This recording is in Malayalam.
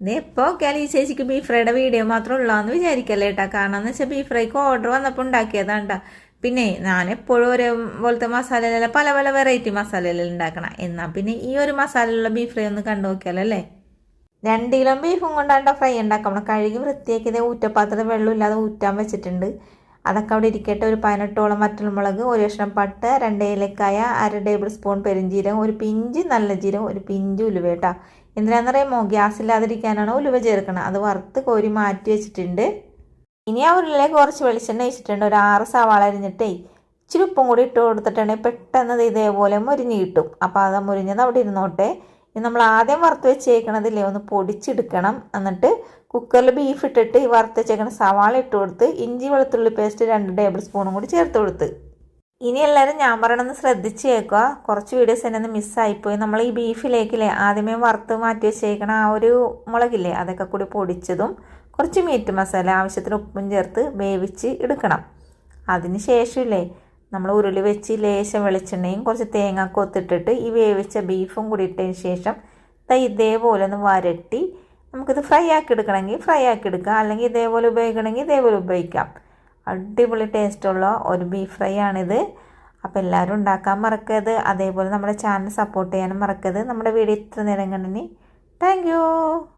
ഇത് എപ്പോൾ നോക്കിയാൽ ഈ ചേച്ചിക്ക് ബീഫ് ഫ്രൈയുടെ വീഡിയോ മാത്രം ഉള്ളതെന്ന് വിചാരിക്കല്ലേ കേട്ടാ കാരണം എന്ന് വെച്ചാൽ ബീഫ് ഫ്രൈക്ക് ഓർഡർ വന്നപ്പോൾ ഉണ്ടാക്കിയതാണ്ടാ. പിന്നെ ഞാൻ എപ്പോഴും ഒരേ പോലത്തെ മസാലയിലല്ല പല പല വെറൈറ്റി മസാലയിലെല്ലാം ഉണ്ടാക്കണം. എന്നാൽ പിന്നെ ഈ ഒരു മസാലയിലുള്ള ബീഫ് ഫ്രൈ ഒന്ന് കണ്ടു നോക്കിയാലല്ലേ? രണ്ട് കിലോ ബീഫും കൊണ്ടാണ്ട ഫ്രൈ ഉണ്ടാക്കണം കഴുകി വൃത്തിയാക്കിയത് ഊറ്റപ്പാത്രത്തിൽ വെള്ളമില്ലാതെ ഊറ്റാൻ വെച്ചിട്ടുണ്ട്. അതൊക്കെ അവിടെ ഇരിക്കട്ടെ. ഒരു പതിനെട്ടോളം വറ്റൽമുളക് ഒരു കഷ്ണം പട്ട രണ്ട് ഏലക്കായ അര ടേബിൾ സ്പൂൺ പെരിഞ്ചീരകം ഒരു പിഞ്ച് നല്ല ജീരകം ഒരു പിഞ്ച് ഉലുവ കേട്ടോ എന്തിനാണെന്നറിയാമോ ഗ്യാസ് ഇല്ലാതിരിക്കാനാണ് ഉലുവ ചേർക്കണം അത് വറുത്ത് കോരി മാറ്റി വെച്ചിട്ടുണ്ട്. ഇനി ആ ഉരുളിലേക്ക് കുറച്ച് വെളിച്ചെണ്ണ വെച്ചിട്ടുണ്ട് ഒരു ആറ് സവാള അരിഞ്ഞിട്ടേ ഇച്ചിരി ഉപ്പും കൂടി ഇട്ട് കൊടുത്തിട്ടുണ്ടെങ്കിൽ പെട്ടെന്ന് ഇത് ഇതേപോലെ മുരിഞ്ഞ് കിട്ടും. അപ്പോൾ അത് മുരിഞ്ഞത് അവിടെ ഇരുന്നോട്ടെ. ഇനി നമ്മൾ ആദ്യം വറുത്ത് വെച്ചേക്കണതില്ലേ? ഒന്ന് പൊടിച്ചെടുക്കണം. എന്നിട്ട് കുക്കറിൽ ബീഫ് ഇട്ടിട്ട് ഈ വറുത്ത് വെച്ചേക്കണ സവാള ഇട്ട് കൊടുത്ത് ഇഞ്ചി വെളുത്തുള്ളി പേസ്റ്റ് രണ്ട് ടേബിൾ സ്പൂണും കൂടി ചേർത്ത് കൊടുത്ത്. ഇനി എല്ലാവരും ഞാൻ പറയണമെന്ന് ശ്രദ്ധിച്ച് കേൾക്കുക. കുറച്ച് വീഡിയോസ് എന്നെ ഒന്ന് മിസ്സായിപ്പോയി നമ്മൾ ഈ ബീഫിലേക്കില്ലേ ആദ്യമേ വറുത്ത് മാറ്റി വെച്ചേക്കണ ആ ഒരു മുളകില്ലേ അതൊക്കെ കൂടി പൊടിച്ചതും കുറച്ച് മീറ്റ് മസാല ആവശ്യത്തിന് ഉപ്പും ചേർത്ത് വേവിച്ച് എടുക്കണം. അതിന് ശേഷമില്ലേ നമ്മൾ ഉരുളി വെച്ച് ലേശം വെളിച്ചെണ്ണയും കുറച്ച് തേങ്ങ കൊത്തിട്ടിട്ട് ഈ വേവിച്ച ബീഫും കൂടി ഇട്ടതിന് ശേഷം ഇതേപോലെ ഒന്ന് വരട്ടി നമുക്കിത് ഫ്രൈ ആക്കി എടുക്കണമെങ്കിൽ ഫ്രൈ ആക്കി എടുക്കാം. അല്ലെങ്കിൽ ഇതേപോലെ ഉപയോഗിക്കണമെങ്കിൽ ഇതേപോലെ ഉപയോഗിക്കാം. അടിപൊളി ടേസ്റ്റുള്ള ഒരു ബീഫ് ഫ്രൈ ആണിത്. അപ്പോൾ എല്ലാവരും ഉണ്ടാക്കാൻ മറക്കരുത്. അതേപോലെ നമ്മുടെ ചാനൽ സപ്പോർട്ട് ചെയ്യാനും മറക്കരുത്. നമ്മുടെ വീഡിയോ ഇത്ര നേരം കണ്ടിന് താങ്ക്